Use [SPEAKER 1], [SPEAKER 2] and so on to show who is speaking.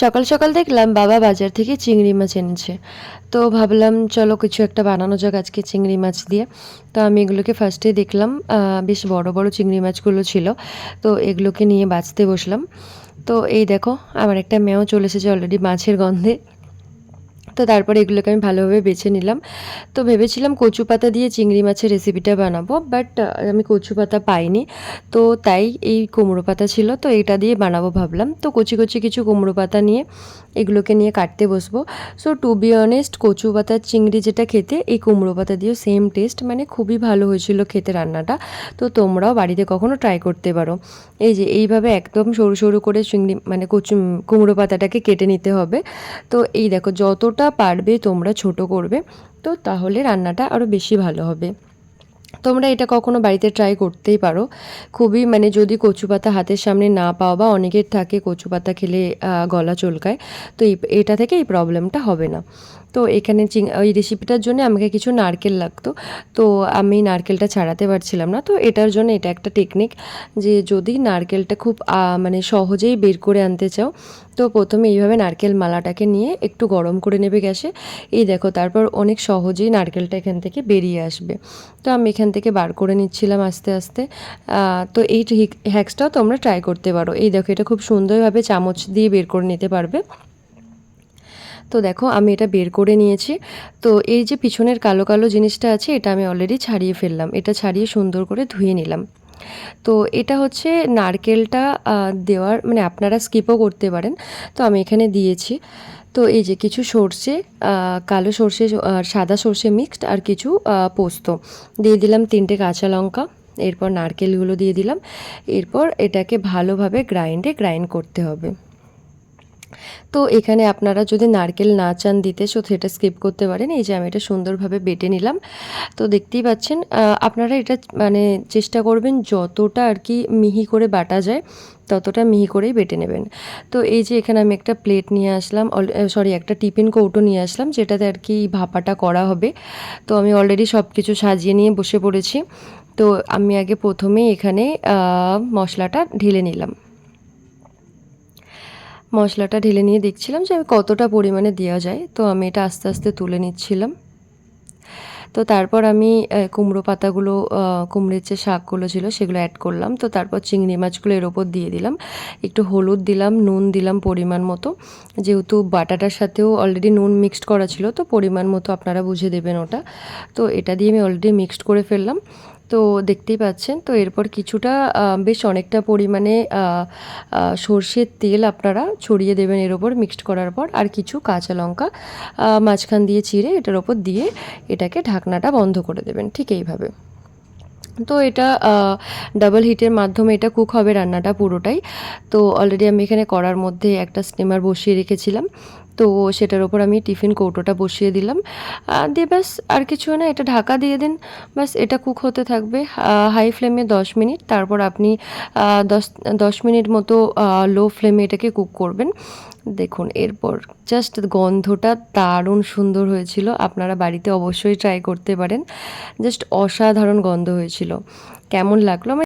[SPEAKER 1] সকাল সকাল দেখলাম বাবা বাজার থেকে চিংড়ি মাছ এনেছে। তো ভাবলাম, চলো কিছু একটা বানানো যাক আজকে চিংড়ি মাছ দিয়ে। তো আমি এগুলোকে ফার্স্টে দেখলাম বেশ বড় বড় চিংড়ি মাছগুলো ছিল। তো এগুলোকে নিয়ে বাঁচতে বসলাম। তো এই দেখো, আমার একটা মেয়েও চলে এসেছে অলরেডি মাছের গন্ধে। তো তারপরে এগুলোকে আমি ভালোভাবে বেছে নিলাম। তো ভেবেছিলাম কচু পাতা দিয়ে চিংড়ি মাছের রেসিপিটা বানাবো বাট আমি কচু পাতা পাইনি। তো তাই এই কুমড়ো পাতা ছিল, তো এটা দিয়ে বানাবো ভাবলাম। তো কচি কচি কিছু কুমড়ো পাতা নিয়ে এগুলোকে নিয়ে কাটতে বসবো। সো টু বি অনেস্ট কচু পাতার চিংড়ি যেটা খেতে, এই কুমড়ো পাতা দিয়েও সেম টেস্ট মানে খুবই ভালো হয়েছিল খেতে রান্নাটা। তো তোমরাও বাড়িতে কখনো ট্রাই করতে পারো। এই যে, এইভাবে একদম সরু সরু করে চিংড়ি মানে কচু, কুমড়ো পাতাটাকে কেটে নিতে হবে। তো এই দেখো, যতটা পারবে তোমরা ছোট করবে তো তাহলে রান্নাটা আরও বেশি ভালো হবে। তোমরা এটা কখনো বাড়িতে ট্রাই করতেই পারো। খুবই মানে যদি কচু পাতা হাতের সামনে না পাও বা অনেকের থাকে কচু পাতা খেলে গলা চুলকায়, তো এটা থেকে এই প্রবলেমটা হবে না। তো এখানে চিং, ওই রেসিপিটার জন্য আমাকে কিছু নারকেল লাগতো। তো আমি নারকেলটা ছাড়াতে পারছিলাম না। তো এটার জন্য এটা একটা টেকনিক যে যদি নারকেলটা খুব মানে সহজেই বের করে আনতে চাও, তো প্রথমে এইভাবে নারকেল মালাটাকে নিয়ে একটু গরম করে নেবে গ্যাসে। এই দেখো, তারপর অনেক সহজেই নারকেলটা এখান থেকে বেরিয়ে আসবে। তো আমি এখান থেকে বার করে নিচ্ছিলাম আস্তে আস্তে। তো এই হ্যাক্সটাও তোমরা ট্রাই করতে পারো। এই দেখো, এটা খুব সুন্দরভাবে চামচ দিয়ে বের করে নিতে পারবে। তো দেখো, আমি এটা বের করে নিয়েছি। তো এই যে পিছনের কালো কালো জিনিসটা আছে, এটা আমি অলরেডি ছাড়িয়ে ফেললাম। এটা ছাড়িয়ে সুন্দর করে ধুয়ে নিলাম। তো এটা হচ্ছে নারকেলটা দেওয়ার মানে আপনারা স্কিপও করতে পারেন। তো আমি এখানে দিয়েছি। তো এই যে কিছু সর্ষে কালো সর্ষে আর সাদা সর্ষে মিক্সড আর কিছু পোস্ত। দিয়ে দিলাম তিনটে কাঁচা লঙ্কা, এরপর নারকেলগুলো দিয়ে দিলাম। এরপর এটাকে ভালোভাবে গ্রাইন্ডে গ্রাইন্ড করতে হবে। তো এখানে আপনারা যদি নারকেল না চান দিতে সো সেটা স্কিপ করতে পারেন। এই যে আমি এটা সুন্দরভাবে বেটে নিলাম। তো দেখতেই পাচ্ছেন আপনারা এটা মানে চেষ্টা করবেন যতটা আর কি মিহি করে বাটা যায়, ততটা মিহি করেই বেটে নেবেন। তো এই যে এখানে আমি একটা প্লেট নিয়ে আসলাম সরি একটা টিফিন কৌটো নিয়ে আসলাম, যেটাতে আর কি ভাপাটা করা হবে। তো আমি অলরেডি সব কিছু সাজিয়ে নিয়ে বসে পড়েছি। তো আমি আগে প্রথমেই এখানে মশলাটা ঢেলে নিলাম। মশলাটা ঢেলে নিয়ে দেখছিলাম যে আমি কতটা পরিমাণে দেওয়া যায়, তো আমি এটা আস্তে আস্তে তুলে নিচ্ছিলাম। তো তারপর আমি কুমড়ো পাতাগুলো কুমড়োর যে শাকগুলো ছিল সেগুলো অ্যাড করলাম। তো তারপর চিংড়ি মাছগুলো এর ওপর দিয়ে দিলাম। একটু হলুদ দিলাম, নুন দিলাম পরিমাণ মতো। যেহেতু বাটাটার সাথেও অলরেডি নুন মিক্সড করা ছিল, তো পরিমাণ মতো আপনারা বুঝে দেবেন ওটা। তো এটা দিয়ে আমি অলরেডি মিক্সড করে ফেললাম। তো দেখতেই পাচ্ছেন। তো এরপর কিছুটা বেশ অনেকটা পরিমাণে সর্ষের তেল আপনারা ছড়িয়ে দেবেন এর ওপর মিক্সড করার পর, আর কিছু কাঁচা লঙ্কা মাঝখান দিয়ে চিড়ে এটার ওপর দিয়ে এটাকে ঢাকনাটা বন্ধ করে দেবেন, ঠিক এইভাবে। তো এটা ডাবল হিটের মাধ্যমে এটা কুক হবে রান্নাটা পুরোটাই। তো অলরেডি আমি এখানে করার মধ্যে একটা স্টিমার বসিয়ে রেখেছিলাম। তো সেটার ওপর আমি টিফিন কৌটোটা বসিয়ে দিলাম। দিয়ে ব্যাস, আর কিছু না, এটা ঢাকা দিয়ে দিন। ব্যাস, এটা কুক হতে থাকবে হাই ফ্লেমে দশ মিনিট। তারপর আপনি দশ দশ মিনিট মতো লো ফ্লেমে এটাকে কুক করবেন। দেখুন, এরপর জাস্ট গন্ধটা দারুণ সুন্দর হয়েছিল। আপনারা বাড়িতে অবশ্যই ট্রাই করতে পারেন। জাস্ট অসাধারণ গন্ধ হয়েছিল। কেমন লাগল?